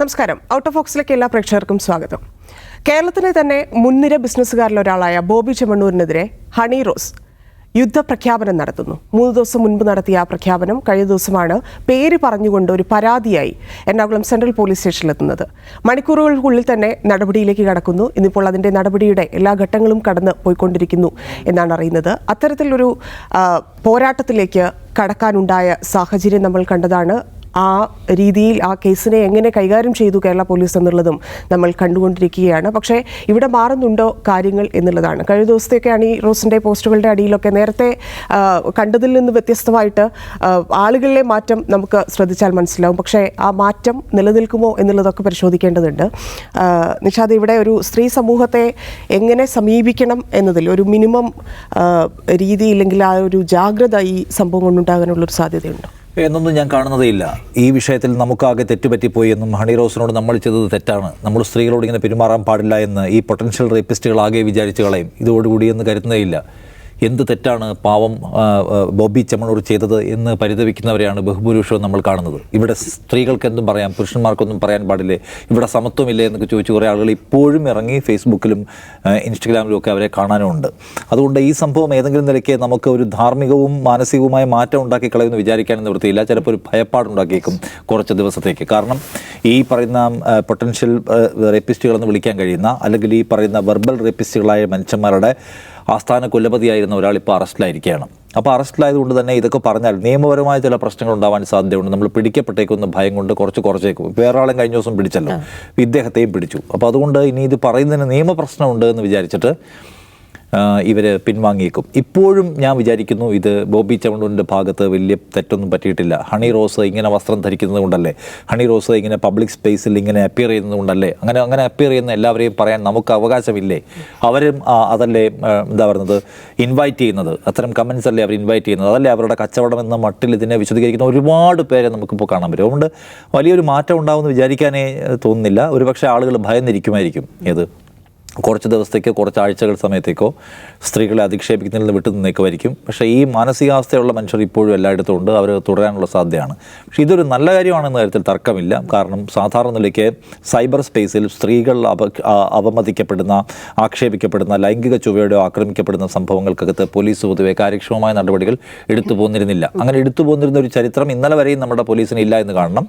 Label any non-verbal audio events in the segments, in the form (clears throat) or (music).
നമസ്കാരം. Out of ബോക്സിലേക്ക് എല്ലാ പ്രേക്ഷകർക്കും സ്വാഗതം. കേരളത്തിലെ തന്നെ മുൻനിര ബിസിനസ്സുകാരിലൊരാളായ ബോബി ചെമ്മണ്ണൂരിനെതിരെ ഹണി റോസ് യുദ്ധപ്രഖ്യാപനം നടത്തുന്നു. മൂന്ന് ദിവസം മുൻപ് നടത്തിയ ആ പ്രഖ്യാപനം കഴിഞ്ഞ ദിവസമാണ് പേര് പറഞ്ഞുകൊണ്ട് ഒരു പരാതിയായി എറണാകുളം സെൻട്രൽ പോലീസ് സ്റ്റേഷനിൽ എത്തുന്നത് മണിക്കൂറുകൾക്കുള്ളിൽ തന്നെ നടപടിയിലേക്ക് കടക്കുന്നു. ഇന്നിപ്പോൾ അതിന്റെ നടപടിയുടെ എല്ലാ ഘട്ടങ്ങളും കടന്ന് പോയിക്കൊണ്ടിരിക്കുന്നു എന്നാണ് അറിയുന്നത്. അത്തരത്തിലൊരു പോരാട്ടത്തിലേക്ക് കടക്കാനുണ്ടായ സാഹചര്യം നമ്മൾ കണ്ടതാണ്. ആ രീതിയിൽ ആ കേസിനെ എങ്ങനെ കൈകാര്യം ചെയ്തു കേരള പോലീസ് എന്നുള്ളതും നമ്മൾ കണ്ടുകൊണ്ടിരിക്കുകയാണ്. പക്ഷേ ഇവിടെ മാറുന്നുണ്ടോ കാര്യങ്ങൾ എന്നുള്ളതാണ്. കഴിഞ്ഞ ദിവസത്തേക്കാണ് ഈ റോസിന്റെ പോസ്റ്റുകളുടെ അടിയിലൊക്കെ നേരത്തെ കണ്ടതിൽ നിന്ന് വ്യത്യസ്തമായിട്ട് ആളുകളിലെ മാറ്റം നമുക്ക് ശ്രദ്ധിച്ചാൽ മനസ്സിലാവും. പക്ഷേ ആ മാറ്റം നിലനിൽക്കുമോ എന്നുള്ളതൊക്കെ പരിശോധിക്കേണ്ടതുണ്ട്. നിഷാദ് ഇവിടെ ഒരു സ്ത്രീ സമൂഹത്തെ എങ്ങനെ സമീപിക്കണം എന്നതിൽ ഒരു മിനിമം രീതി ഇല്ലെങ്കിൽ ആ ഒരു ജാഗ്രത ഈ സംഭവം കൊണ്ടുണ്ടാകാനുള്ളൊരു സാധ്യതയുണ്ടോ? എന്നൊന്നും ഞാൻ കാണുന്നതേ ഇല്ല. ഈ വിഷയത്തിൽ നമുക്കാകെ തെറ്റുപറ്റിപ്പോയി എന്നും ഹണി റോസിനോട് നമ്മൾ ചെയ്തത് തെറ്റാണ്. നമ്മൾ സ്ത്രീകളോട് ഇങ്ങനെ പെരുമാറാൻ പാടില്ല എന്ന് ഈ പൊട്ടൻഷ്യൽ റേപ്പിസ്റ്റുകൾ ആകെ വിചാരിച്ചു കളയും. ഇതോടുകൂടി എന്ന് കരുതുന്നേ ഇല്ല. എന്ത് തെറ്റാണ് പാവം ബോബി ചെമ്മണൂർ ചെയ്തത് എന്ന് പരിതപിക്കുന്നവരെയാണ് ബഹുഭൂരിപക്ഷവും നമ്മൾ കാണുന്നത്. ഇവിടെ സ്ത്രീകൾക്ക് എന്തും പറയാം പുരുഷന്മാർക്കൊന്നും പറയാൻ പാടില്ലേ? ഇവിടെ സമത്വമില്ലേ എന്നൊക്കെ ചോദിച്ചു കുറേ ആളുകൾ ഇപ്പോഴും ഇറങ്ങി ഫേസ്ബുക്കിലും ഇൻസ്റ്റഗ്രാമിലും ഒക്കെ അവരെ കാണാനുമുണ്ട് അതുകൊണ്ട് ഈ സംഭവം ഏതെങ്കിലും നിലയ്ക്ക് നമുക്ക് ഒരു ധാർമ്മികവും മാനസികവുമായ മാറ്റം ഉണ്ടാക്കി കളയുമെന്ന് വിചാരിക്കാൻ നിവൃത്തിയില്ല. ചിലപ്പോൾ ഒരു ഭയപ്പാടുണ്ടാക്കിയേക്കും കുറച്ച് ദിവസത്തേക്ക്. കാരണം ഈ പറയുന്ന പൊട്ടൻഷ്യൽ റേപ്പിസ്റ്റുകളെന്ന് വിളിക്കാൻ കഴിയുന്ന അല്ലെങ്കിൽ ഈ പറയുന്ന വെർബൽ റേപ്പിസ്റ്റുകളായ മനുഷ്യന്മാരുടെ ആസ്ഥാന കൊല്ലപതിയായിരുന്ന ഒരാൾ ഇപ്പോൾ അറസ്റ്റിലായിരിക്കുകയാണ്. അപ്പോൾ അറസ്റ്റിലായതുകൊണ്ട് തന്നെ ഇതൊക്കെ പറഞ്ഞാൽ നിയമപരമായ ചില പ്രശ്നങ്ങൾ ഉണ്ടാവാൻ സാധ്യതയുണ്ട്. നമ്മൾ പിടിക്കപ്പെട്ടേക്കുന്ന ഭയം കൊണ്ട് കുറച്ച് കുറച്ചേക്കും. വേറെ ആളെ കഴിഞ്ഞ ദിവസം പിടിച്ചല്ലോ. ഇദ്ദേഹത്തെയും പിടിച്ചു. അപ്പോൾ അതുകൊണ്ട് ഇനി ഇത് പറയുന്നതിന് നിയമപ്രശ്നമുണ്ട് എന്ന് വിചാരിച്ചിട്ട് ഇവർ പിൻവാങ്ങിയേക്കും. ഇപ്പോഴും ഞാൻ വിചാരിക്കുന്നു ഇത് ബോബി ചവണ്ടൂരിന്റെ ഭാഗത്ത് വലിയ തെറ്റൊന്നും പറ്റിയിട്ടില്ല. ഹണി റോസ് ഇങ്ങനെ വസ്ത്രം ധരിക്കുന്നത് കൊണ്ടല്ലേ? ഹണി റോസ് ഇങ്ങനെ പബ്ലിക് സ്പേസിൽ ഇങ്ങനെ അപ്പിയർ ചെയ്യുന്നത് കൊണ്ടല്ലേ? അങ്ങനെ അങ്ങനെ അപ്പിയർ ചെയ്യുന്ന എല്ലാവരെയും പറയാൻ നമുക്ക് അവകാശമില്ലേ? അവരും അതല്ലേ എന്താ പറയുന്നത് ഇൻവൈറ്റ് ചെയ്യുന്നത്. അത്തരം കമൻസ് അല്ലേ അവർ ഇൻവൈറ്റ് ചെയ്യുന്നത്? അതല്ലേ അവരുടെ കച്ചവടം എന്ന മട്ടിൽ ഇതിനെ വിശദീകരിക്കുന്ന ഒരുപാട് പേരെ നമുക്കിപ്പോൾ കാണാൻ പറ്റും. അതുകൊണ്ട് വലിയൊരു മാറ്റം ഉണ്ടാവുമെന്ന് വിചാരിക്കാനേ തോന്നുന്നില്ല. ഒരുപക്ഷെ ആളുകൾ ഭയന്നിരിക്കുമായിരിക്കും. ഏത്? കുറച്ച് ദിവസത്തേക്കോ കുറച്ച് ആഴ്ചകൾ സമയത്തേക്കോ സ്ത്രീകളെ അധിക്ഷേപിക്കുന്നതിൽ നിന്ന് വിട്ടു നിന്നേക്കുമായിരിക്കും. പക്ഷേ ഈ മാനസികാവസ്ഥയുള്ള മനുഷ്യർ ഇപ്പോഴും എല്ലായിടത്തും ഉണ്ട്. അവർ തുടരാനുള്ള സാധ്യതയാണ്. പക്ഷേ ഇതൊരു നല്ല കാര്യമാണെന്ന കാര്യത്തിൽ തർക്കമില്ല. കാരണം സാധാരണ നിലയ്ക്ക് സൈബർ സ്പേസിൽ സ്ത്രീകൾ അപ അപമതിക്കപ്പെടുന്ന ആക്ഷേപിക്കപ്പെടുന്ന ലൈംഗിക ചുവയോടെ ആക്രമിക്കപ്പെടുന്ന സംഭവങ്ങൾക്കകത്ത് പോലീസ് പൊതുവെ കാര്യക്ഷമമായ നടപടികൾ എടുത്തു പോന്നിരുന്നില്ല. അങ്ങനെ എടുത്തു പോന്നിരുന്ന ഒരു ചരിത്രം ഇന്നലെ വരെയും നമ്മുടെ പോലീസിന് ഇല്ല എന്ന് കാണണം.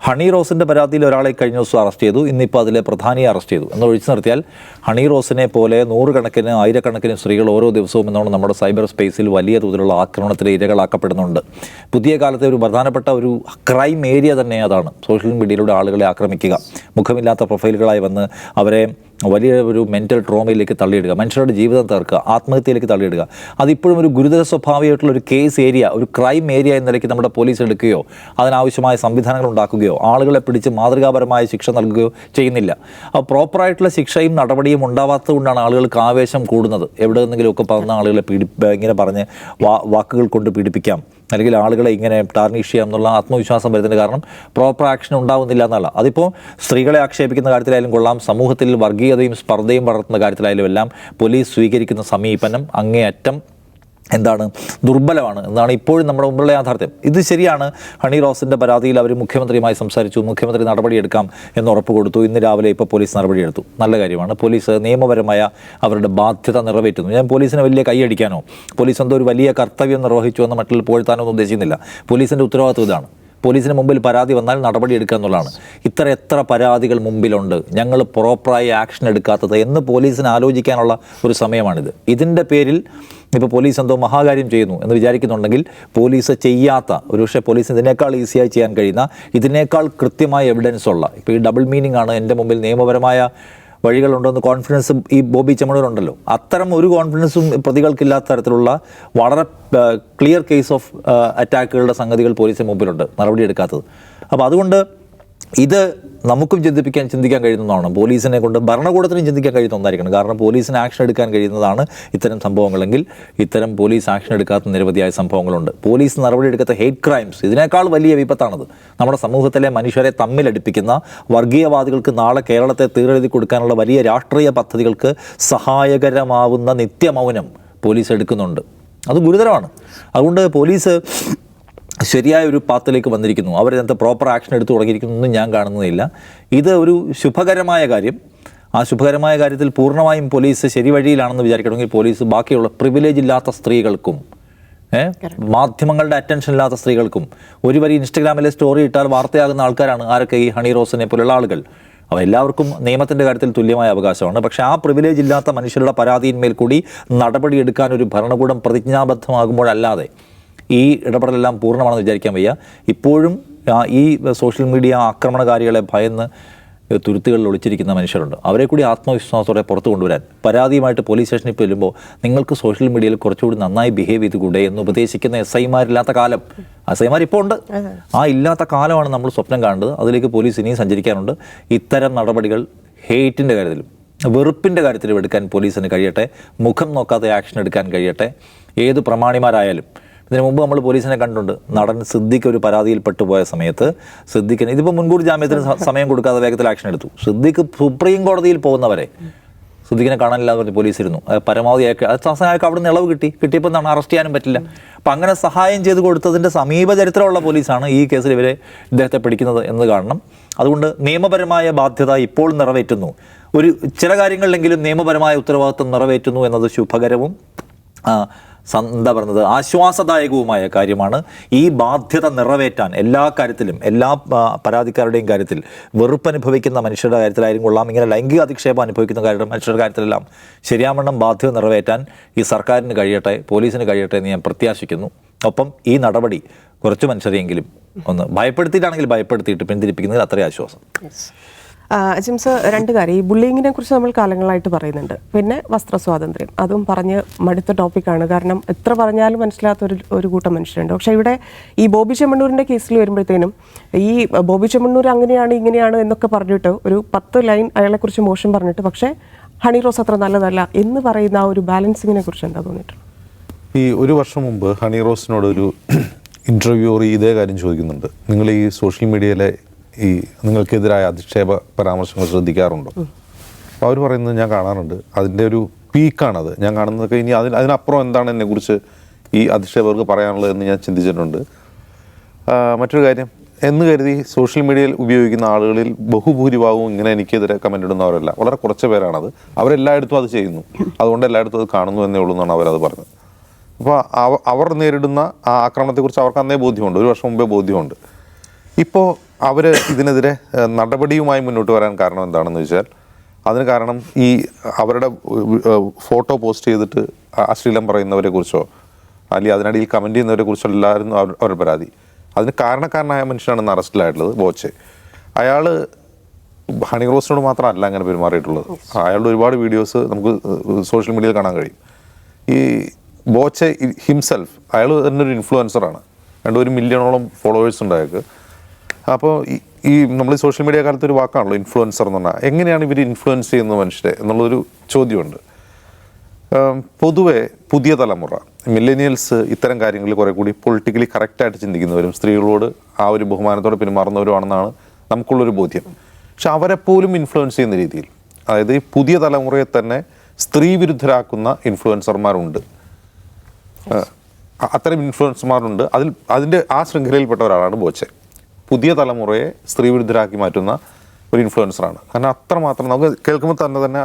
ഹണി റോസിന്റെ പരാതിയിൽ ഒരാളെ കഴിഞ്ഞ ദിവസം അറസ്റ്റ് ചെയ്തു. ഇന്നിപ്പോൾ അതിലെ പ്രധാനിയെ അറസ്റ്റ് ചെയ്തു. എന്ന് ഒഴിച്ചു നിർത്തിയാൽ ഹണി റോസിനെ പോലെ നൂറുകണക്കിന് ആയിരക്കണക്കിന് സ്ത്രീകൾ ഓരോ ദിവസവും എന്നോണം നമ്മുടെ സൈബർ സ്പേസിൽ വലിയ തോതിലുള്ള ആക്രമണത്തിന് ഇരകളാക്കപ്പെടുന്നുണ്ട്. പുതിയ കാലത്തെ ഒരു പ്രധാനപ്പെട്ട ഒരു ക്രൈം ഏരിയ തന്നെ അതാണ്. സോഷ്യൽ മീഡിയയിലൂടെ ആളുകളെ ആക്രമിക്കുക. മുഖമില്ലാത്ത പ്രൊഫൈലുകളായി വന്ന് അവരെ വലിയ ഒരു മെന്റൽ ട്രോമയിലേക്ക് തള്ളിയിടുക മനുഷ്യരുടെ ജീവിതം തീർക്കുക ആത്മഹത്യയിലേക്ക് തള്ളിയിടുക. അതിപ്പോഴും ഒരു ഗുരുതര സ്വഭാവികമായിട്ടുള്ള ഒരു കേസ് ഏരിയ ഒരു ക്രൈം ഏരിയ എന്ന നിലയ്ക്ക് നമ്മുടെ പോലീസ് എടുക്കുകയോ അതിനാവശ്യമായ സംവിധാനങ്ങൾ ഉണ്ടാക്കുകയോ ആളുകളെ പിടിച്ച് മാതൃകാപരമായ ശിക്ഷ നൽകുകയോ ചെയ്യുന്നില്ല. അപ്പോൾ പ്രോപ്പറായിട്ടുള്ള ശിക്ഷയും നടപടിയും ഉണ്ടാവാത്തത് കൊണ്ടാണ് ആളുകൾക്ക് ആവേശം കൂടുന്നത്. എവിടെ നിന്നെങ്കിലുമൊക്കെ പറഞ്ഞ ആളുകളെ പീഡി ഇങ്ങനെ പറഞ്ഞ് വാക്കുകൾ കൊണ്ട് പീഡിപ്പിക്കാം. അല്ലെങ്കിൽ ആളുകളെ ഇങ്ങനെ ടാർണിഷ് ചെയ്യാം എന്നുള്ള ആത്മവിശ്വാസം വരുന്നതിന് കാരണം പ്രോപ്പർ ആക്ഷൻ ഉണ്ടാവുന്നില്ല എന്നല്ല. അതിപ്പോൾ സ്ത്രീകളെ ആക്ഷേപിക്കുന്ന കാര്യത്തിലായാലും കൊള്ളാം. സമൂഹത്തിൽ വർഗീയതയും സ്പർദ്ധയും വളർത്തുന്ന കാര്യത്തിലായാലും എല്ലാം പോലീസ് സ്വീകരിക്കുന്ന സമീപനം അങ്ങേയറ്റം എന്താണ് ദുർബലമാണ് എന്നാണ് ഇപ്പോഴും നമ്മുടെ മുമ്പുള്ള യാഥാർത്ഥ്യം. ഇത് ശരിയാണ്. ഹണി റോസിന്റെ പരാതിയിൽ അവർ മുഖ്യമന്ത്രിയുമായി സംസാരിച്ചു. മുഖ്യമന്ത്രി നടപടിയെടുക്കാം എന്ന് ഉറപ്പ് കൊടുത്തു. ഇന്ന് രാവിലെ ഇപ്പോൾ പോലീസ് നടപടിയെടുത്തു. നല്ല കാര്യമാണ്. പോലീസ് നിയമപരമായ അവരുടെ ബാധ്യത നിറവേറ്റുന്നു. ഞാൻ പോലീസിനെ വലിയ കൈയടിക്കാനോ പോലീസ് എന്തോ ഒരു വലിയ കർത്തവ്യം നിർവഹിച്ചു എന്ന് മറ്റുള്ള പുകഴ്ത്താനോ ഒന്നും ഉദ്ദേശിക്കുന്നില്ല. പോലീസിന്റെ ഉത്തരവാദിത്വം ഇതാണ്. പോലീസിന് മുമ്പിൽ പരാതി വന്നാൽ നടപടി എടുക്കുക എന്നുള്ളതാണ്. ഇത്ര എത്ര പരാതികൾ മുമ്പിലുണ്ട്. ഞങ്ങൾ പ്രോപ്പറായി ആക്ഷൻ എടുക്കാത്തത് എന്ന് പോലീസിന് ആലോചിക്കാനുള്ള ഒരു സമയമാണിത്. ഇതിന്റെ പേരിൽ ഇപ്പോൾ പോലീസ് എന്തോ മഹാകാര്യം ചെയ്യുന്നു എന്ന് വിചാരിക്കുന്നുണ്ടെങ്കിൽ പോലീസ് ചെയ്യാത്ത ഒരുപക്ഷെ പോലീസ് ഇതിനേക്കാൾ ഈസിയായി ചെയ്യാൻ കഴിയുന്ന ഇതിനേക്കാൾ കൃത്യമായ എവിഡൻസ് ഉള്ള ഇപ്പോൾ ഈ ഡബിൾ മീനിങ് ആണ് എന്റെ മുമ്പിൽ നിയമപരമായ വഴികളുണ്ടെന്ന് കോൺഫിഡൻസ് ഈ ബോബി ചെമ്മണൂരുണ്ടല്ലോ. അത്തരം ഒരു കോൺഫിഡൻസും പ്രതികൾക്കില്ലാത്ത തരത്തിലുള്ള വളരെ ക്ലിയർ കേസ് ഓഫ് അറ്റാക്കുകളുടെ സംഗതികൾ പോലീസിന് മുമ്പിലുണ്ട്. നടപടിയെടുക്കാത്തത്. അപ്പോൾ അതുകൊണ്ട് ഇത് നമുക്കും ചിന്തിപ്പിക്കാൻ ചിന്തിക്കാൻ കഴിയുന്നതാണ്. പോലീസിനെ കൊണ്ട് ഭരണകൂടത്തിനും ചിന്തിക്കാൻ കഴിയുന്ന ഒന്നായിരിക്കണം. കാരണം പോലീസിന് ആക്ഷൻ എടുക്കാൻ കഴിയുന്നതാണ് ഇത്തരം സംഭവങ്ങളെങ്കിൽ ഇത്തരം പോലീസ് ആക്ഷൻ എടുക്കാത്ത നിരവധിയായ സംഭവങ്ങളുണ്ട്. പോലീസ് നടപടിയെടുക്കാത്ത ഹേറ്റ് ക്രൈംസ് ഇതിനേക്കാൾ വലിയ വിപത്താണത്. നമ്മുടെ സമൂഹത്തിലെ മനുഷ്യരെ തമ്മിലടിപ്പിക്കുന്ന വർഗീയവാദികൾക്ക് നാളെ കേരളത്തെ തീരെഴുതി കൊടുക്കാനുള്ള വലിയ രാഷ്ട്രീയ പദ്ധതികൾക്ക് സഹായകരമാവുന്ന നിത്യമൗനം പോലീസ് എടുക്കുന്നുണ്ട്. അത് ഗുരുതരമാണ്. അതുകൊണ്ട് പോലീസ് ശരിയായ ഒരു പാത്തിലേക്ക് വന്നിരിക്കുന്നു. അവരതിനകത്ത് പ്രോപ്പർ ആക്ഷൻ എടുത്തു തുടങ്ങിയിരിക്കുന്നു എന്നും ഞാൻ കാണുന്നതില്ല ഇത് ഒരു ശുഭകരമായ കാര്യം. ആ ശുഭകരമായ കാര്യത്തിൽ പൂർണമായും പോലീസ് ശരി വഴിയിലാണെന്ന് വിചാരിക്കണമെങ്കിൽ പോലീസ് ബാക്കിയുള്ള പ്രിവിലേജ് ഇല്ലാത്ത സ്ത്രീകൾക്കും ഏ, മാധ്യമങ്ങളുടെ അറ്റൻഷൻ ഇല്ലാത്ത സ്ത്രീകൾക്കും ഒരു വരി ഇൻസ്റ്റഗ്രാമിലെ സ്റ്റോറി ഇട്ടാൽ വാർത്തയാകുന്ന ആൾക്കാരാണ് ആരൊക്കെ ഈ ഹണി റോസിനെ പോലുള്ള ആളുകൾ. അവ എല്ലാവർക്കും നിയമത്തിന്റെ കാര്യത്തിൽ തുല്യമായ അവകാശമാണ്. പക്ഷേ ആ പ്രിവിലേജ് ഇല്ലാത്ത മനുഷ്യരുടെ പരാതിയിന്മേൽ കൂടി നടപടിയെടുക്കാൻ ഒരു ഭരണകൂടം പ്രതിജ്ഞാബദ്ധമാകുമ്പോഴല്ലാതെ ഈ ഇടപെടലെല്ലാം പൂർണമാണെന്ന് വിചാരിക്കാൻ വയ്യ. ഇപ്പോഴും ഈ സോഷ്യൽ മീഡിയ ആക്രമണകാരികളെ ഭയന്ന് തുരുത്തുകളിൽ ഒളിച്ചിരിക്കുന്ന മനുഷ്യരുണ്ട്. അവരെ കൂടി ആത്മവിശ്വാസത്തോടെ പുറത്ത് കൊണ്ടുവരാൻ പരാതിയുമായിട്ട് പോലീസ് സ്റ്റേഷനിൽ ചെല്ലുമ്പോൾ നിങ്ങൾക്ക് സോഷ്യൽ മീഡിയയിൽ കുറച്ചുകൂടി നന്നായി ബിഹേവ് ചെയ്തുകൂടെ എന്ന് ഉപദേശിക്കുന്ന എസ് ഐമാരില്ലാത്ത കാലം. എസ് ഐമാർ ഇപ്പോൾ ഉണ്ട്. ആ ഇല്ലാത്ത കാലമാണ് നമ്മൾ സ്വപ്നം കാണുന്നത്. അതിലേക്ക് പോലീസ് ഇനിയും സഞ്ചരിക്കാനുണ്ട് ഇത്തരം നടപടികൾ ഹേറ്റിന്റെ കാര്യത്തിലും വെറുപ്പിന്റെ കാര്യത്തിലും എടുക്കാൻ പോലീസിന് കഴിയട്ടെ. മുഖം നോക്കാതെ ആക്ഷൻ എടുക്കാൻ കഴിയട്ടെ. ഏത് പ്രമാണിമാരായാലും ഇതിനു മുമ്പ് നമ്മൾ പോലീസിനെ കണ്ടുണ്ട് നടൻ സിദ്ദിഖ് ഒരു പരാതിയിൽ പെട്ടുപോയ സമയത്ത് സിദ്ദിഖിന് ഇതിപ്പോൾ മുൻകൂർ ജാമ്യത്തിന് സമയം കൊടുക്കാതെ വേഗത്തിൽ ആക്ഷൻ എടുത്തു. സിദ്ദിഖ് സുപ്രീം കോടതിയിൽ പോകുന്നവരെ സിദ്ദിഖിനെ കാണാനില്ലാതെ പറഞ്ഞ് പോലീസ് ഇരുന്നു പരമാവധി അവസാനം അയാൾക്ക് അവിടെ നിന്ന് ഇളവ് കിട്ടി. കിട്ടിയപ്പോൾ എന്താണ്? അറസ്റ്റ് ചെയ്യാനും പറ്റില്ല. അപ്പം അങ്ങനെ സഹായം ചെയ്ത് കൊടുത്തതിന്റെ സമീപ ചരിത്രമുള്ള പോലീസാണ് ഈ കേസിൽ ഇവരെ ഇദ്ദേഹത്തെ പിടിക്കുന്നത് എന്ന് കാണണം അതുകൊണ്ട് നിയമപരമായ ബാധ്യത ഇപ്പോൾ നിറവേറ്റുന്നു. ഒരു ചില കാര്യങ്ങളിലെങ്കിലും നിയമപരമായ ഉത്തരവാദിത്വം നിറവേറ്റുന്നു എന്നത് ശുഭകരവും എന്താ പറയുന്നത് ആശ്വാസദായകവുമായ കാര്യമാണ് ഈ ബാധ്യത നിറവേറ്റാൻ എല്ലാ കാര്യത്തിലും എല്ലാ പരാതിക്കാരുടെയും കാര്യത്തിൽ വെറുപ്പ് അനുഭവിക്കുന്ന മനുഷ്യരുടെ കാര്യത്തിലായാലും കൊള്ളാം. ഇങ്ങനെ ലൈംഗിക അധിക്ഷേപം അനുഭവിക്കുന്ന കാര്യ മനുഷ്യരുടെ കാര്യത്തിലെല്ലാം ശരിയാവണ്ണം ബാധ്യത നിറവേറ്റാൻ ഈ സർക്കാരിന് കഴിയട്ടെ പോലീസിന് കഴിയട്ടെ എന്ന് ഞാൻ പ്രത്യാശിക്കുന്നു. ഒപ്പം ഈ നടപടി കുറച്ച് മനുഷ്യരെയെങ്കിലും ഒന്ന് ഭയപ്പെടുത്തിയിട്ടാണെങ്കിൽ ഭയപ്പെടുത്തിയിട്ട് പിന്തിരിപ്പിക്കുന്നതിൽ അത്രയും ആശ്വാസം. ജിംസ് രണ്ട് കാര്യം. ഈ ബുള്ളിങ്ങിനെ കുറിച്ച് നമ്മൾ കാലങ്ങളായിട്ട് പറയുന്നുണ്ട്. പിന്നെ വസ്ത്ര സ്വാതന്ത്ര്യം. അതും പറഞ്ഞ് മടുത്ത ടോപ്പിക്കാണ് കാരണം എത്ര പറഞ്ഞാലും മനസ്സിലാത്ത ഒരു ഒരു കൂട്ടം മനുഷ്യരുണ്ട്. പക്ഷേ ഇവിടെ ഈ ബോബി ചെമ്മണ്ണൂരിന്റെ കേസിൽ വരുമ്പോഴത്തേനും ഈ ബോബി ചെമ്മണ്ണൂർ അങ്ങനെയാണ് ഇങ്ങനെയാണ് എന്നൊക്കെ പറഞ്ഞിട്ട് ഒരു പത്ത് ലൈൻ അയാളെക്കുറിച്ച് മോശം പറഞ്ഞിട്ട് പക്ഷേ ഹണി റോസ് അത്ര നല്ലതല്ല എന്ന് പറയുന്ന ആ ഒരു ബാലൻസിങ്ങിനെ കുറിച്ച് എന്താ തോന്നിയിട്ടുള്ളത്? ഈ ഒരു വർഷം മുമ്പ് ഹണി റോസിനോട് ഒരു (clears throat) ഇന്റർവ്യൂർ ഇതേ കാര്യം ചോദിക്കുന്നുണ്ട്. നിങ്ങൾ ഈ സോഷ്യൽ മീഡിയയിലെ ഈ നിങ്ങൾക്കെതിരായ അധിക്ഷേപ പരാമർശങ്ങൾ ശ്രദ്ധിക്കാറുണ്ടോ? അപ്പോൾ അവർ പറയുന്നത് ഞാൻ കാണാറുണ്ട്. അതിന്റെ ഒരു പീക്കാണത്. ഞാൻ കാണുന്നതൊക്കെ ഇനി അതിന് അതിനപ്പുറം എന്താണ് എന്നെക്കുറിച്ച് ഈ അധിക്ഷേപകർക്ക് പറയാനുള്ളത് എന്ന് ഞാൻ ചിന്തിച്ചിട്ടുണ്ട്. മറ്റൊരു കാര്യം. എന്ന് കരുതി സോഷ്യൽ മീഡിയയിൽ ഉപയോഗിക്കുന്ന ആളുകളിൽ ബഹുഭൂരിഭാഗവും ഇങ്ങനെ എനിക്കെതിരെ കമന്റ് ഇടുന്നവരല്ല. വളരെ കുറച്ച് പേരാണത്. അവരെല്ലായിടത്തും അത് ചെയ്യുന്നു. അതുകൊണ്ട് എല്ലായിടത്തും അത് കാണുന്നു എന്നേ ഉള്ളൂ എന്നാണ് അവരത് പറഞ്ഞത്. അപ്പോൾ അവർ നേരിടുന്ന ആ ആക്രമണത്തെക്കുറിച്ച് അവർക്ക് അന്നേ ബോധ്യമുണ്ട്. ഒരു വർഷം മുമ്പേ ബോധ്യമുണ്ട്. ഇപ്പോൾ അവർ ഇതിനെതിരെ നടപടിയുമായി മുന്നോട്ട് വരാൻ കാരണം എന്താണെന്ന് വെച്ചാൽ അതിന് കാരണം ഈ അവരുടെ ഫോട്ടോ പോസ്റ്റ് ചെയ്തിട്ട് അശ്ലീലം പറയുന്നവരെ കുറിച്ചോ അല്ലെങ്കിൽ അതിനിടയിൽ കമന്റ് ചെയ്യുന്നവരെ കുറിച്ചോ എല്ലാവരും അവരുടെ പരാതി. അതിന് കാരണക്കാരനായ മനുഷ്യനാണ് ഇന്ന് അറസ്റ്റിലായിട്ടുള്ളത് ബോച്ചെ. അയാൾ ഹണി റോസിനോട് മാത്രമല്ല അങ്ങനെ പെരുമാറിയിട്ടുള്ളത്. അയാളുടെ ഒരുപാട് വീഡിയോസ് നമുക്ക് സോഷ്യൽ മീഡിയയിൽ കാണാൻ കഴിയും. ഈ ബോച്ചെ ഹിംസെൽഫ് അയാൾ തന്നെ ഒരു ഇൻഫ്ലുവൻസറാണ്. രണ്ട് ഒരു മില്യണോളം ഫോളോവേഴ്സ് ഉണ്ട് അയാൾക്ക്. അപ്പോൾ ഈ- നമ്മൾ സോഷ്യൽ മീഡിയ കാലത്ത് ഒരു വാക്കാണല്ലോ ഇൻഫ്ലുവൻസർ എന്ന് പറഞ്ഞാൽ എങ്ങനെയാണ് ഇവർ ഇൻഫ്ലുവൻസ് ചെയ്യുന്നത് മനുഷ്യരെ എന്നുള്ളൊരു ചോദ്യമുണ്ട്. പൊതുവെ പുതിയ തലമുറ മില്ലേനിയൽസ് ഇത്തരം കാര്യങ്ങളിൽ കുറെ കൂടി പൊളിറ്റിക്കലി കറക്റ്റായിട്ട് ചിന്തിക്കുന്നവരും സ്ത്രീകളോട് ആ ഒരു ബഹുമാനത്തോടെ പെരുമാറുന്നവരുമാണെന്നാണ് നമുക്കുള്ളൊരു ബോധ്യം. പക്ഷെ അവരെ പോലും ഇൻഫ്ലുവൻസ് ചെയ്യുന്ന രീതിയിൽ അതായത് ഈ പുതിയ തലമുറയെ തന്നെ സ്ത്രീ വിരുദ്ധരാക്കുന്ന ഇൻഫ്ലുവൻസർമാരുണ്ട് അത്തരം ഇൻഫ്ലുവൻസർമാരുണ്ട് അതിൽ അതിന്റെ ആ ശൃംഖലയിൽപ്പെട്ട ഒരാളാണ് ബോച്ചെ പുതിയ തലമുറയെ സ്ത്രീവിരുദ്ധരാക്കി മാറ്റുന്ന ഒരു ഇൻഫ്ലുവൻസറാണ് കാരണം അത്രമാത്രം നമുക്ക് കേൾക്കുമ്പോൾ തന്നെ തന്നെ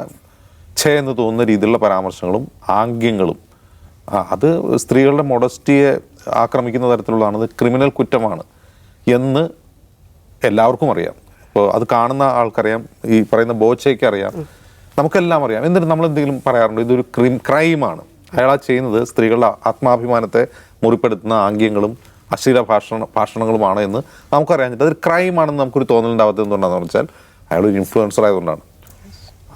ഛേ എന്ന് തോന്നുന്ന രീതിയിലുള്ള പരാമർശങ്ങളും ആംഗ്യങ്ങളും. അത് സ്ത്രീകളുടെ മൊഡസ്റ്റിയെ ആക്രമിക്കുന്ന തരത്തിലുള്ളതാണ്. ക്രിമിനൽ കുറ്റമാണ് എന്ന് എല്ലാവർക്കും അറിയാം. ഇപ്പോൾ അത് കാണുന്ന ആൾക്കറിയാം ഈ പറയുന്ന ബോച്ചയ്ക്ക് അറിയാം. നമുക്കെല്ലാം അറിയാം. എന്നിട്ട് നമ്മൾ എന്തെങ്കിലും പറയാറുണ്ട്? ഇതൊരു ക്രിം ക്രൈമാണ് അയാൾ ചെയ്യുന്നത് സ്ത്രീകളുടെ ആത്മാഭിമാനത്തെ മുറിപ്പെടുത്തുന്ന ആംഗ്യങ്ങളും അശ്ലീല ഭാഷണ ഭാഷണങ്ങളുമാണ് എന്ന് നമുക്കറിയാം അതൊരു ക്രൈമാണെന്ന് നമുക്കൊരു തോന്നലുണ്ടാവാത്തത് എന്തുകൊണ്ടാണെന്ന് വെച്ചാൽ അയാൾ ഒരു ഇൻഫ്ലുവൻസർ ആയതുകൊണ്ടാണ്.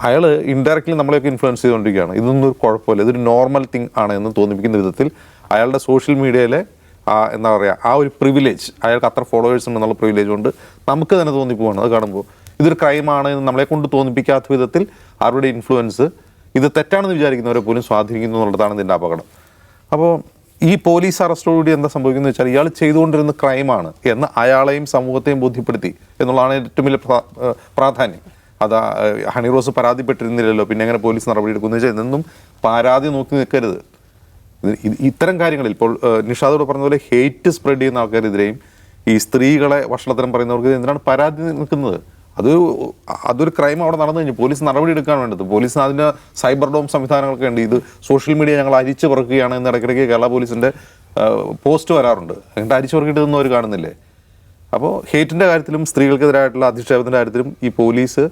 അയാൾ ഇൻഡയറക്റ്റ്ലി നമ്മളെയൊക്കെ ഇൻഫ്ലുവൻസ് ചെയ്തുകൊണ്ടിരിക്കുകയാണ്. ഇതൊന്നും ഒരു കുഴപ്പമില്ല. ഇതൊരു നോർമൽ തിങ് ആണ് എന്ന് തോന്നിപ്പിക്കുന്ന വിധത്തിൽ അയാളുടെ സോഷ്യൽ മീഡിയയിലെ എന്താ പറയുക ആ ഒരു പ്രിവിലേജ് അയാൾക്ക് അത്ര ഫോളോവേഴ്സ് ഉണ്ടെന്നുള്ള പ്രിവിലേജ് കൊണ്ട് നമുക്ക് തന്നെ തോന്നിപ്പോവാണ്. അത് കാണുമ്പോൾ ഇതൊരു ക്രൈമാണ് എന്ന് നമ്മളെ കൊണ്ട് തോന്നിപ്പിക്കാത്ത വിധത്തിൽ അവരുടെ ഇൻഫ്ലുവൻസ് ഇത് തെറ്റാണെന്ന് വിചാരിക്കുന്നവരെ പോലും സ്വാധീനിക്കുന്നു എന്നുള്ളതാണ് ഇതിന്റെ അപകടം. അപ്പോൾ ഈ പോലീസ് അറസ്റ്റോടുകൂടി എന്താ സംഭവിക്കുന്നത് വെച്ചാൽ ഇയാൾ ചെയ്തുകൊണ്ടിരുന്ന ക്രൈമാണ് എന്ന് അയാളെയും സമൂഹത്തെയും ബോധ്യപ്പെടുത്തി എന്നുള്ളതാണ് ഏറ്റവും വലിയ പ്രാധാന്യം. അത് ഹണി റോസ് പരാതിപ്പെട്ടിരുന്നില്ലല്ലോ പിന്നെ എങ്ങനെ പോലീസ് നടപടി എടുക്കുന്നു വെച്ചാൽ ഇതൊന്നും പരാതി നോക്കി നിൽക്കരുത്. ഇത് ഇത് ഇത്തരം കാര്യങ്ങളിൽ ഇപ്പോൾ നിഷാദോട് പറഞ്ഞ പോലെ ഹേറ്റ് സ്പ്രെഡ് ചെയ്യുന്ന ആൾക്കാരെതിരെയും ഈ സ്ത്രീകളെ വഷളത്തരം പറയുന്നവർക്ക് എന്തിനാണ് പരാതി നിൽക്കുന്നത്? അത് അതൊരു ക്രൈം അവിടെ നടന്നു കഴിഞ്ഞു. പോലീസ് നടപടി എടുക്കാൻ വേണ്ടത്. പോലീസിന് അതിന്റെ സൈബർ ഡോം സംവിധാനങ്ങളൊക്കെ ഉണ്ട്. ഇത് സോഷ്യൽ മീഡിയ ഞങ്ങൾ അരിച്ചു പറക്കുകയാണ് എന്ന് ഇടയ്ക്കിടയ്ക്ക് കേരള പോലീസിന്റെ പോസ്റ്റ് വരാറുണ്ട്. എന്നിട്ട് അരിച്ചു പറക്കിയിട്ട് ഇതൊന്നും അവർ കാണുന്നില്ലേ? അപ്പോൾ ഹേറ്റിന്റെ കാര്യത്തിലും സ്ത്രീകൾക്കെതിരായിട്ടുള്ള അധിക്ഷേപത്തിന്റെ കാര്യത്തിലും ഈ പോലീസ്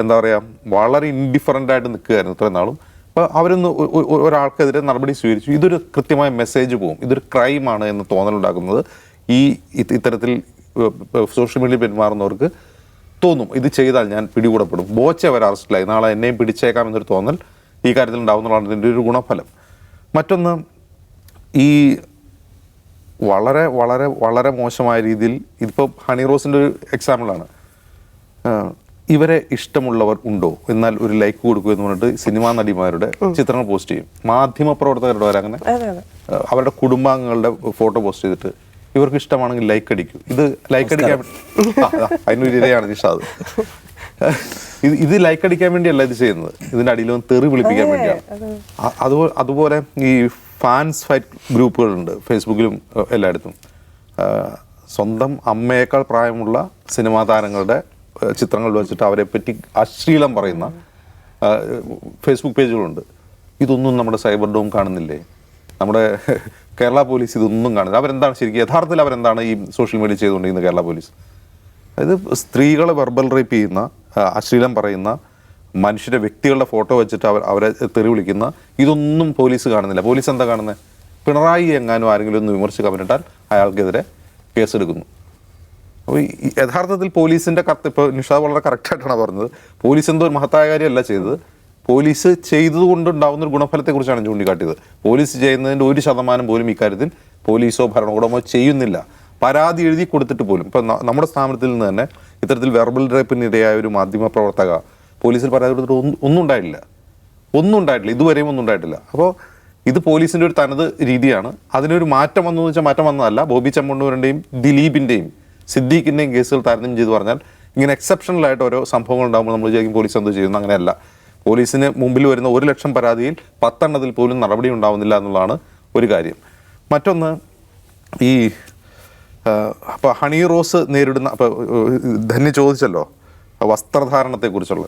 എന്താ പറയാ വളരെ ഇൻഡിഫറന്റ് ആയിട്ട് നിൽക്കുകയായിരുന്നു ഇത്രയും നാളും. അപ്പോൾ അവരൊന്ന് ഒരാൾക്കെതിരെ നടപടി സ്വീകരിച്ചു. ഇതൊരു കൃത്യമായ മെസ്സേജ് പോകും ഇതൊരു ക്രൈമാണ് എന്ന് തോന്നലുണ്ടാക്കുന്നത്. ഈ ഇത്തരത്തിൽ സോഷ്യൽ മീഡിയയിൽ പെരുമാറുന്നവർക്ക് തോന്നും ഇത് ചെയ്താൽ ഞാൻ പിടികൂടപ്പെടും. ബോച്ച അവർ അറസ്റ്റിലായി. നാളെ എന്നെയും പിടിച്ചേക്കാം എന്നൊരു തോന്നൽ ഈ കാര്യത്തിൽ ഉണ്ടാവുന്നതാണ് ഇതിന്റെ ഒരു ഗുണഫലം. മറ്റൊന്ന് ഈ വളരെ വളരെ വളരെ മോശമായ രീതിയിൽ ഇതിപ്പോൾ ഹണി റോസിന്റെ ഒരു എക്സാമ്പിളാണ്. ഇവരെ ഇഷ്ടമുള്ളവർ ഉണ്ടോ? എന്നാൽ ഒരു ലൈക്ക് കൊടുക്കുക എന്ന് പറഞ്ഞിട്ട് സിനിമാ നടിമാരുടെ ചിത്രങ്ങൾ പോസ്റ്റ് ചെയ്യും. മാധ്യമ പ്രവർത്തകരുടെ വരെ അങ്ങനെ അവരുടെ കുടുംബാംഗങ്ങളുടെ ഫോട്ടോ പോസ്റ്റ് ചെയ്തിട്ട് ഇവർക്ക് ഇഷ്ടമാണെങ്കിൽ ലൈക്ക് അടിക്കൂ. ഇത് ലൈക്ക് അടിക്കാൻ അതിനൊരു ഇരയാണ് നിഷാദ്. ഇത് ഇത് ലൈക്ക് അടിക്കാൻ വേണ്ടിയല്ല ഇത് ചെയ്യുന്നത്. ഇതിന്റെ അടിയിൽ ഒന്ന് തെറി വിളിപ്പിക്കാൻ വേണ്ടിയാണ്. അതുപോലെ അതുപോലെ ഈ ഫാൻസ് ഫൈറ്റ് ഗ്രൂപ്പുകളുണ്ട്. ഫേസ്ബുക്കിലും എല്ലായിടത്തും. സ്വന്തം അമ്മയേക്കാൾ പ്രായമുള്ള സിനിമാ താരങ്ങളുടെ ചിത്രങ്ങൾ വെച്ചിട്ട് അവരെ പറ്റി അശ്ലീലം പറയുന്ന ഫേസ്ബുക്ക് പേജുകളുണ്ട് ഇതൊന്നും നമ്മുടെ സൈബർ ഡോം കാണുന്നില്ലേ? നമ്മുടെ കേരള പോലീസ് ഇതൊന്നും കാണുന്നില്ല. അവരെന്താണ് ശരിക്കും യഥാർത്ഥത്തിൽ അവരെന്താണ് ഈ സോഷ്യൽ മീഡിയ ചെയ്തുകൊണ്ടിരിക്കുന്നത് കേരള പോലീസ്? അതായത് സ്ത്രീകളെ വെർബൽ റേപ്പ് ചെയ്യുന്ന അശ്ലീലം പറയുന്ന മനുഷ്യരെ വ്യക്തികളുടെ ഫോട്ടോ വെച്ചിട്ട് അവർ അവരെ തെറി വിളിക്കുന്ന ഇതൊന്നും പോലീസ് കാണുന്നില്ല. പോലീസ് എന്താ കാണുന്നത് പിണറായി എങ്ങാനും ആരെങ്കിലും ഒന്ന് വിമർശിച്ച് കമന്റിട്ടാൽ അയാൾക്കെതിരെ കേസെടുക്കുന്നു. അപ്പോൾ യഥാർത്ഥത്തിൽ പോലീസിന്റെ കത്ത് ഇപ്പോൾ നിഷാദ് വളരെ കറക്റ്റായിട്ടാണ് പറഞ്ഞത്. പോലീസ് എന്തോ ഒരു മഹത്തായ കാര്യമല്ല ചെയ്തത്. പോലീസ് ചെയ്തതുകൊണ്ടുണ്ടാവുന്ന ഒരു ഗുണഫലത്തെക്കുറിച്ചാണ് ചൂണ്ടിക്കാട്ടിയത്. പോലീസ് ചെയ്യുന്നതിന്റെ ഒരു ശതമാനം പോലും ഇക്കാര്യത്തിൽ പോലീസോ ഭരണകൂടമോ ചെയ്യുന്നില്ല. പരാതി എഴുതി കൊടുത്തിട്ട് പോലും. ഇപ്പം നമ്മുടെ സ്ഥാപനത്തിൽ നിന്ന് തന്നെ ഇത്തരത്തിൽ വെർബൽ റേപ്പിനിരയായ ഒരു മാധ്യമ പ്രവർത്തക പോലീസിൽ പരാതി കൊടുത്തിട്ട് ഒന്നും ഒന്നും ഉണ്ടായിട്ടില്ല ഒന്നും ഉണ്ടായിട്ടില്ല. ഇതുവരെയും ഒന്നും ഉണ്ടായിട്ടില്ല. അപ്പോൾ ഇത് പോലീസിന്റെ ഒരു തനത് രീതിയാണ്. അതിനൊരു മാറ്റം വന്നു വെച്ചാൽ മാറ്റം വന്നതല്ല. ബോബി ചമ്മണ്ണൂരിന്റെയും ദിലീപിന്റെയും സിദ്ദീഖിന്റെയും കേസുകൾ താരതമ്യം ചെയ്ത് പറഞ്ഞാൽ ഇങ്ങനെ എക്സെപ്ഷണലായിട്ട് ഓരോ സംഭവങ്ങൾ ഉണ്ടാകുമ്പോൾ നമ്മൾ വിചാരിക്കും പോലീസ് എന്തോ ചെയ്യുന്നു. അങ്ങനെയല്ല. പോലീസിന് മുമ്പിൽ വരുന്ന ഒരു ലക്ഷം പരാതിയിൽ പത്തെണ്ണത്തിൽ പോലും നടപടി ഉണ്ടാവുന്നില്ല എന്നുള്ളതാണ് ഒരു കാര്യം. മറ്റൊന്ന് ഈ അപ്പോൾ ഹണി റോസ് നേരിടുന്ന അപ്പോൾ ധന്യ ചോദിച്ചല്ലോ വസ്ത്രധാരണത്തെക്കുറിച്ചുള്ള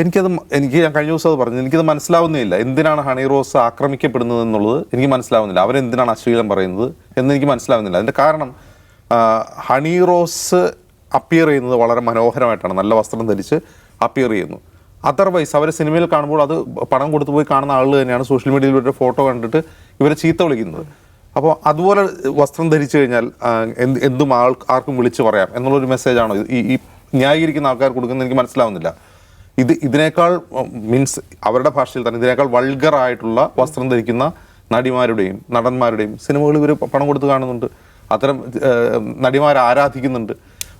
എനിക്കത് എനിക്ക് ഞാൻ കഴിഞ്ഞ ദിവസം അത് പറഞ്ഞു. എനിക്കത് മനസ്സിലാവുന്നില്ല എന്തിനാണ് ഹണി റോസ് ആക്രമിക്കപ്പെടുന്നത് എന്നുള്ളത് എനിക്ക് മനസ്സിലാവുന്നില്ല. അവരെന്തിനാണ് അശ്ലീലം പറയുന്നത് എന്ന് എനിക്ക് മനസ്സിലാവുന്നില്ല. അതിന്റെ കാരണം ഹണി റോസ് അപ്പിയർ ചെയ്യുന്നത് വളരെ മനോഹരമായിട്ടാണ്. നല്ല വസ്ത്രം ധരിച്ച് അപ്പിയർ ചെയ്യുന്നു. അതർവൈസ് അവരെ സിനിമയിൽ കാണുമ്പോൾ അത് പണം കൊടുത്തു പോയി കാണുന്ന ആളുകൾ തന്നെയാണ് സോഷ്യൽ മീഡിയയിൽ ഇവരുടെ ഫോട്ടോ കണ്ടിട്ട് ഇവരെ ചീത്ത വിളിക്കുന്നത്. അപ്പോൾ അതുപോലെ വസ്ത്രം ധരിച്ചു കഴിഞ്ഞാൽ എന്ത് എന്തും ആൾ ആർക്കും വിളിച്ചു പറയാം എന്നുള്ളൊരു മെസ്സേജാണോ ഈ ഈ ന്യായീകരിക്കുന്ന ആൾക്കാർ കൊടുക്കുന്നത് എനിക്ക് മനസ്സിലാവുന്നില്ല. ഇത് ഇതിനേക്കാൾ മീൻസ് അവരുടെ ഭാഷയിൽ തന്നെ ഇതിനേക്കാൾ വൾഗറായിട്ടുള്ള വസ്ത്രം ധരിക്കുന്ന നടിമാരുടെയും നടന്മാരുടെയും സിനിമകൾ ഇവർ പണം കൊടുത്ത് കാണുന്നുണ്ട്. അത്തരം നടിമാരെ ആരാധിക്കുന്നുണ്ട്.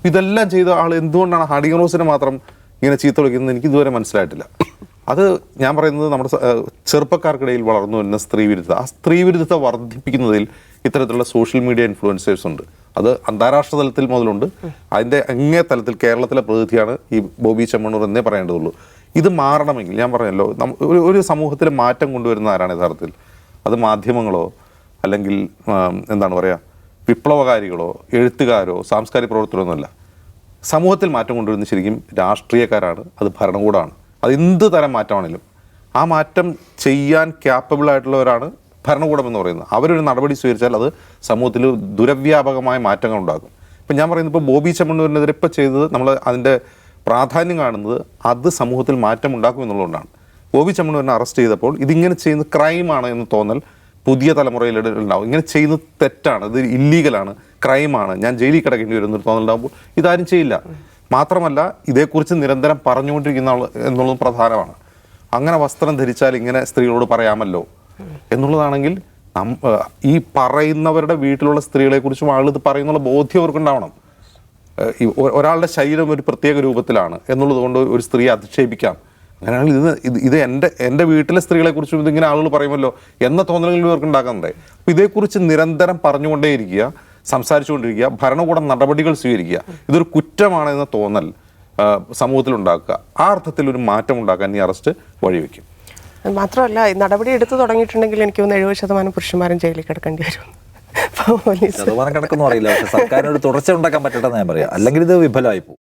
ഇതെല്ലാം ചെയ്ത ആൾ എന്തുകൊണ്ടാണ്? ഹണി റോസിനെ മാത്രം ഇങ്ങനെ ചീത്ത വിളിക്കുന്നത് എനിക്ക് ഇതുവരെ മനസ്സിലായിട്ടില്ല. അത് ഞാൻ പറയുന്നത് നമ്മുടെ ചെറുപ്പക്കാർക്കിടയിൽ വളർന്നു വരുന്ന സ്ത്രീ വിരുദ്ധത ആ സ്ത്രീ വിരുദ്ധത വർദ്ധിപ്പിക്കുന്നതിൽ ഇത്തരത്തിലുള്ള സോഷ്യൽ മീഡിയ ഇൻഫ്ലുവൻസേഴ്സ് ഉണ്ട്. അത് അന്താരാഷ്ട്ര തലത്തിൽ മുതലുണ്ട്. അതിന്റെ അങ്ങേ തലത്തിൽ കേരളത്തിലെ പ്രതിനിധിയാണ് ഈ ബോബി ചെമ്മണ്ണൂർ എന്നേ പറയേണ്ടതുള്ളൂ. ഇത് മാറണമെങ്കിൽ ഞാൻ പറഞ്ഞല്ലോ ഒരു ഒരു സമൂഹത്തിൽ മാറ്റം കൊണ്ടുവരുന്ന ആരാണ് യഥാർത്ഥത്തിൽ? അത് മാധ്യമങ്ങളോ അല്ലെങ്കിൽ എന്താണ് പറയുക വിപ്ലവകാരികളോ എഴുത്തുകാരോ സാംസ്കാരിക പ്രവർത്തകരോ ഒന്നുമല്ല. സമൂഹത്തിൽ മാറ്റം കൊണ്ടുവരുന്നത് ശരിക്കും രാഷ്ട്രീയക്കാരാണ്. അത് ഭരണകൂടമാണ് അത് എന്ത് തരം മാറ്റമാണെങ്കിലും ആ മാറ്റം ചെയ്യാൻ ക്യാപ്പബിൾ ആയിട്ടുള്ളവരാണ് ഭരണകൂടം എന്ന് പറയുന്നത്. അവരൊരു നടപടി സ്വീകരിച്ചാൽ അത് സമൂഹത്തിൽ ദുരവ്യാപകമായ മാറ്റങ്ങൾ ഉണ്ടാകും. ഇപ്പം ഞാൻ പറയുന്നത് ഇപ്പോൾ ബോബി ചെമ്മണ്ണൂരിനെതിരെ ഇപ്പോൾ ചെയ്തത് നമ്മൾ അതിന്റെ പ്രാധാന്യം കാണുന്നത് അത് സമൂഹത്തിൽ മാറ്റം ഉണ്ടാക്കും എന്നുള്ളതുകൊണ്ടാണ്. ബോബി ചെമ്മണ്ണൂരിനെ അറസ്റ്റ് ചെയ്തപ്പോൾ ഇതിങ്ങനെ ചെയ്യുന്നത് ക്രൈമാണ് എന്ന് തോന്നൽ പുതിയ തലമുറയിലുണ്ടാവും ഇങ്ങനെ ചെയ്യുന്നത് തെറ്റാണ്. ഇത് ഇല്ലീഗലാണ് ക്രൈമാണ്. ഞാൻ ജയിലിൽ കിടക്കേണ്ടി വരും എന്നൊരു തോന്നലുണ്ടാകുമ്പോൾ ഇതാരും ചെയ്യില്ല. മാത്രമല്ല ഇതേക്കുറിച്ച് നിരന്തരം പറഞ്ഞുകൊണ്ടിരിക്കുന്ന എന്നുള്ളത് പ്രധാനമാണ്. അങ്ങനെ വസ്ത്രം ധരിച്ചാൽ ഇങ്ങനെ സ്ത്രീകളോട് പറയാമല്ലോ? എന്നുള്ളതാണെങ്കിൽ ഈ പറയുന്നവരുടെ വീട്ടിലുള്ള സ്ത്രീകളെക്കുറിച്ചും ആൾ ഇത് പറയുന്നുള്ള ബോധ്യം അവർക്കുണ്ടാവണം. ഒരാളുടെ ശരീരം ഒരു പ്രത്യേക രൂപത്തിലാണ് എന്നുള്ളത് കൊണ്ട് ഒരു സ്ത്രീയെ അധിക്ഷേപിക്കാം. അങ്ങനെയാണെങ്കിൽ ഇത് ഇത് എന്റെ എന്റെ വീട്ടിലെ സ്ത്രീകളെക്കുറിച്ചും ഇതിങ്ങനെ ആളുകൾ പറയുമല്ലോ എന്ന തോന്നലുകൾ ഇവർക്ക് ഉണ്ടാക്കുന്നുണ്ട് അപ്പം ഇതേക്കുറിച്ച് നിരന്തരം പറഞ്ഞുകൊണ്ടേയിരിക്കുക. സംസാരിച്ചുകൊണ്ടിരിക്കുക ഭരണകൂടം നടപടികൾ സ്വീകരിക്കുക. ഇതൊരു കുറ്റമാണ് എന്ന തോന്നൽ ഉണ്ടാക്കുക ആ അർത്ഥത്തിൽ ഒരു മാറ്റം ഉണ്ടാക്കാൻ ഈ അറസ്റ്റ് വഴിവെക്കും. മാത്രമല്ല ഈ നടപടി എടുത്തു തുടങ്ങിയിട്ടുണ്ടെങ്കിൽ എനിക്ക് തോന്നുന്നു എഴുപത് ശതമാനം പുരുഷന്മാരും ജയിലിൽ കിടക്കേണ്ടി വരും. പോലീസ് ശതമാനം കണക്കൊന്നും അറിയില്ല പക്ഷെ സർക്കാരിനൊരു തുടർച്ച ഉണ്ടാക്കാൻ പറ്റട്ടെന്ന് ഞാൻ പറയാം. അല്ലെങ്കിൽ ഇത് വിഫലമായി പോകും.